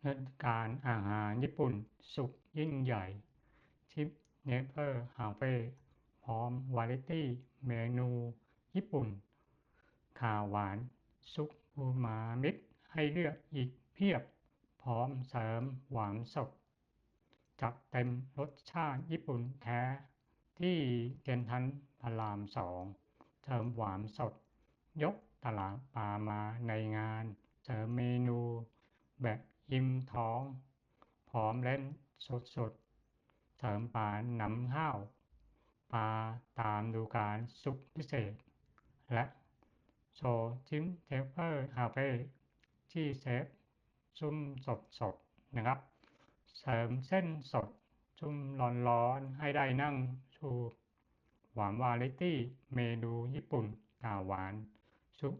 เทศกาลอาหารญี่ปุ่นสุดยิ่งใหญ่ชิปเนเ e อร์ฮาเฟ่พร้อมวาไรตี้เมนูญี่ปุ่น ข่าวหวาน ซุปอูมามิให้เลือกอีกเพียบ พร้อมเสริมหวานสดจัดเต็มรสชาติญี่ปุ่นแท้ ที่เซ็นทรัลพระรามสองเสริมหวานสด ยกตลาดปลามาในงาน เสริมเมนูแบบ อิ่มท้องพร้อมเล่นสดสดๆเสริมปลาหนำข้าวปลาตามดูการสุกพิเศษ และโชว์จิ้มเทปเปอร์คาเฟ่ที่เซฟซุ่มสดสดๆนะครับ เสริมเส้นสดชุ่มร้อนๆ ให้ได้นั่งชูหวานวาไรตี้เมนูญี่ปุ่นกาหวานซุป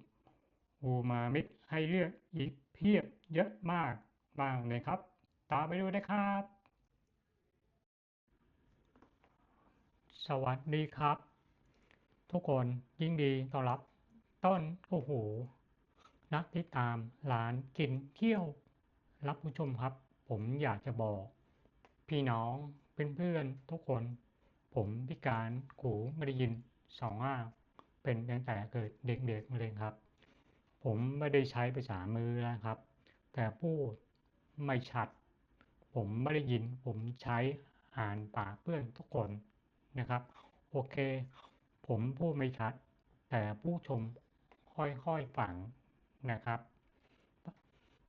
อูมามิให้เลือกอีกเพียบเยอะมาก มากเลยครับ ตามไปดูนะครับ สวัสดีครับ ทุกคนยิ่งดีต้อนรับ ต้นโอ้โหนักติดตามร้านกินเที่ยว รับผู้ชมครับ ผมอยากจะบอก พี่น้องเพื่อนๆทุกคน ผมพิการหูไม่ได้ยินสองอ้างเป็นตั้งแต่เกิดเด็กๆมาเลยครับ ผมไม่ได้ใช้ภาษามือนะครับ แต่พูด ไม่ชัด ผมไม่ได้ยิน ผมใช้อ่านปากเพื่อนทุกคนนะครับ โอเค ผมพูดไม่ชัด แต่ผู้ชมค่อยๆฟังนะครับ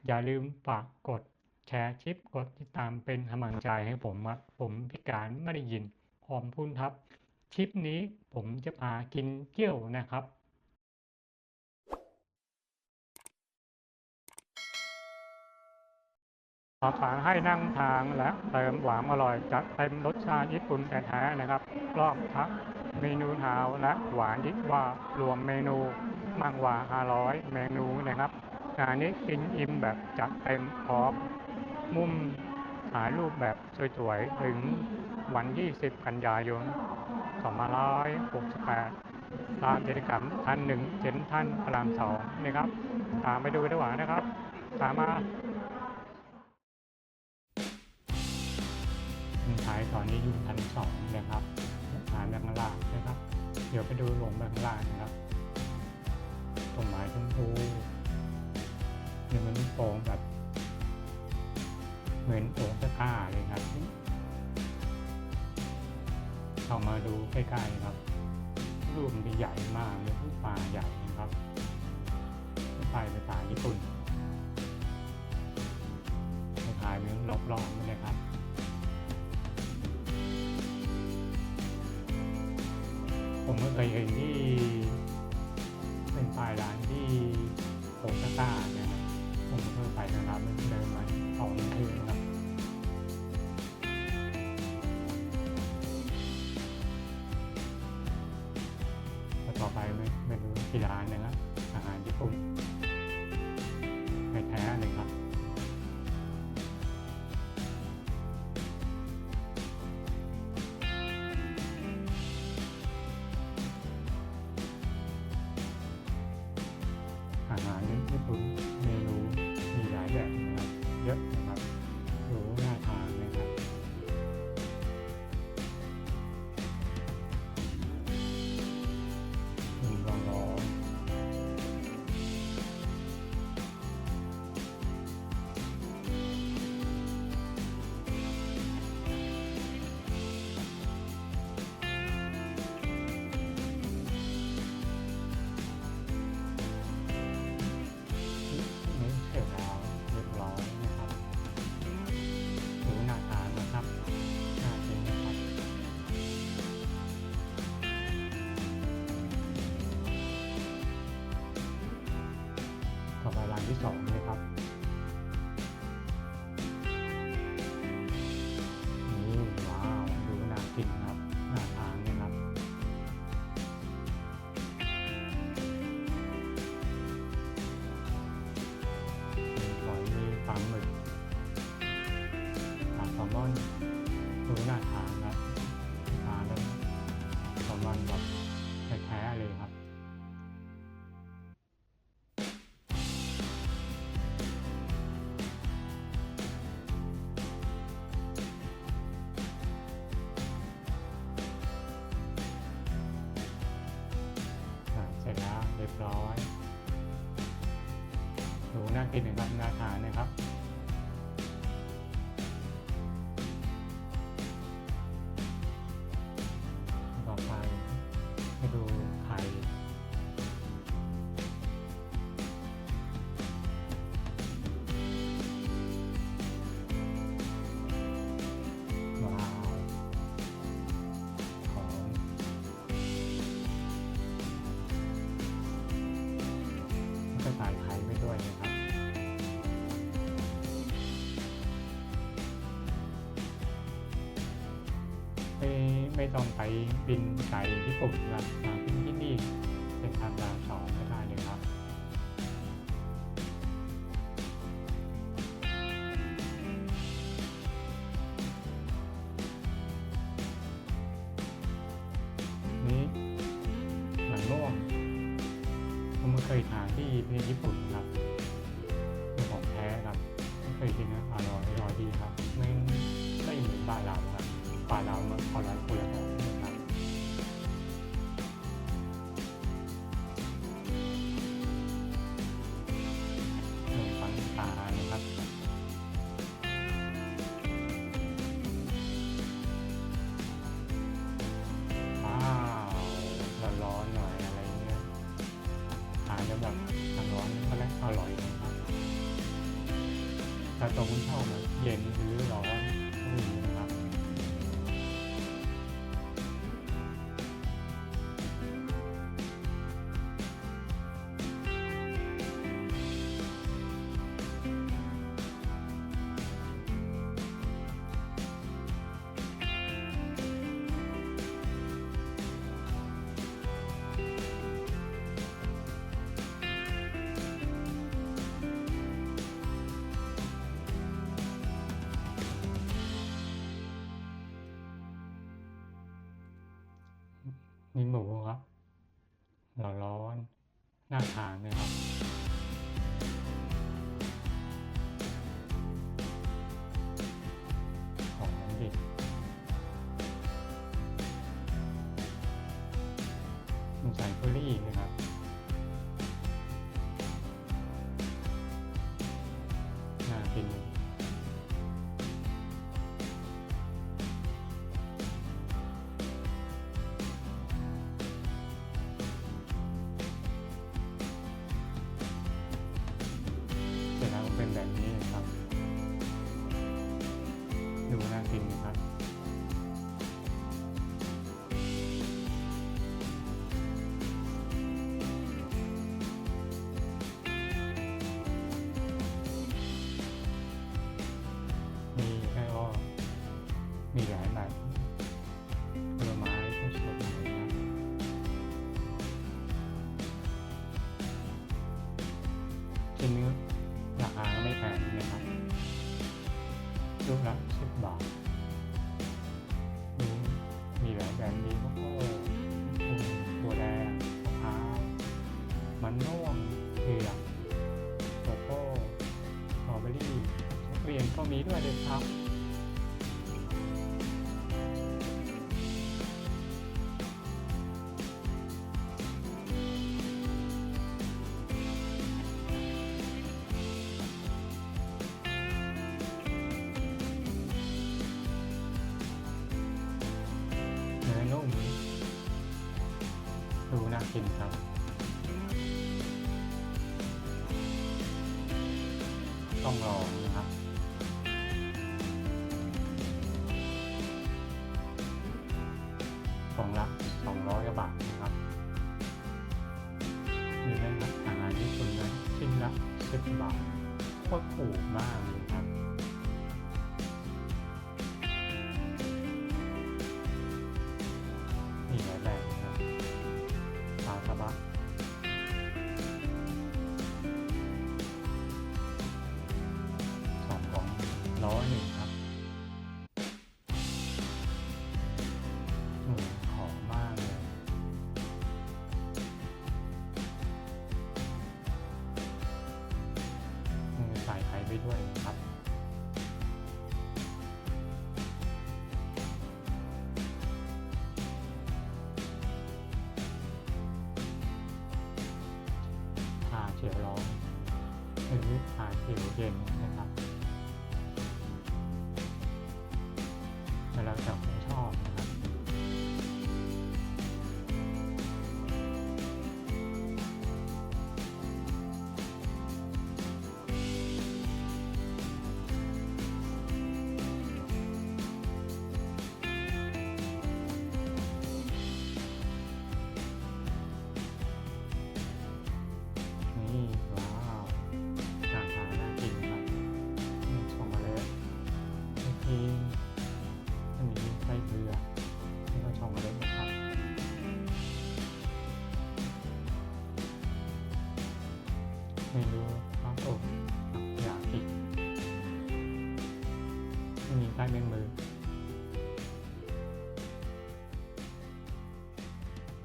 อย่าลืมฝากกดแชร์คลิปกดติดตามเป็นกำลังใจให้ผมครับผมพิการไม่ได้ยินขอบคุณครับคลิปนี้ผมจะพากินเกี๊ยวนะครับ ขอฝากให้นั่งทางและเติมหวานอร่อยจัดเต็มรสชาติญี่ปุ่นแท้ๆนะครับรอบทักเมนูเท้าและหวานยิ่งว่ารวมเมนูมากกว่า500เมนูนะครับงานนี้กินอิ่มแบบจัดเต็มพร้อมมุมถ่ายรูปแบบสวยๆ ถึงวัน 20 กันยายน 2568 ตามกิจกรรมท่านหนึ่งเจนท่านพระรามสองนะครับ ตามไปดูดีกว่านะครับ ตามมา คุณชายตอนนี้อยู่ชั้นสองนะครับฐานแบบข้างล่างนะครับ เดี๋ยวไปดูหลงแบบข้างล่างนะครับต้นไม้ชมพูเนี่ยมันโปร่งแบบ เหมือนโอ่งตะก้าเลยครับเข้ามาดูใกล้ๆครับรูปมันใหญ่มากเลยปปลาใหญ่นะครับไปภาษาญี่ปุ่นถ่ายเมือรอบๆนี่เลยครับ ผมก็เคยเห็นที่เป็นปลายร้านที่โอซาก้าเนี่ยนะผมก็เคยไปนะครับมันเดินมาสองคืนครับต่อไปไม่ไม่รู้ที่ร้านนะครับอาหารญี่ปุ่นานที่สองเลยครับนี่ว้าวดูน่ากินครับน่าทานนะครับมีหอยมีปลาหมึกปลาแซลมอนดูน่าทานครับทานแล้วแซลมอนแบบแท้ๆเลยครับ เรียบร้อย ดูน่ากินนะครับน่าทานนะครับ ไม่ต้องไปบินไก่ญี่ปุ่นครับมาบินที่นี่เป็นทางดาวสองก็ได้เลยครับนี้มันม่วงผมเคยทานที่ประเทศญี่ปุ่น ถ้าตัวคุณชอบแบบเย็นหรือร้อน มีหมูครับร้อนๆน่าทานเลยครับของดิบมีใส่เฟอรี่นะครับ ลูกละสิบบาทมีมีหลายแบบมีข้าวโพดอืมถั่วแดงมะพร้าวมันม่วงเผือกโกโก้สตรอเบอรี่ทุเรียนก็มีด้วยเลยครับ ต้องลองนะครับของละ200กว่าบาทนะครับมีไหมครับอาหารญี่ปุ่นนะชิ้นละ10บาทโคตรถูกมากเลย ร้อหนึ่งครับหอมมากเลย ใส่ไข่ไปด้วยครับชาเขียวร้อนหนึ่งนี้ทาผิวเย็น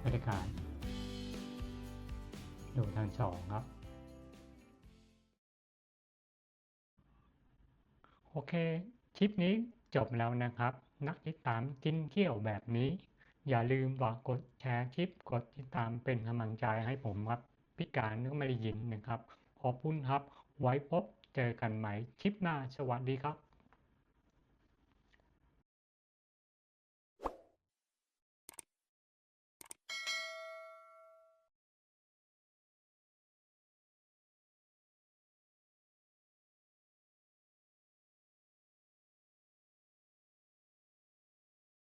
รรยากาศดูทางสองครับ โอเค คลิปนี้จบแล้วนะครับ นักติดตามกินเที่ยวแบบนี้ อย่าลืมฝากกดแชร์คลิปกดติดตามเป็นกำลังใจให้ผมครับ พิการก็ไม่ได้ยินนะครับ ขอบคุณครับ ไว้พบเจอกันใหม่คลิปหน้าสวัสดีครับ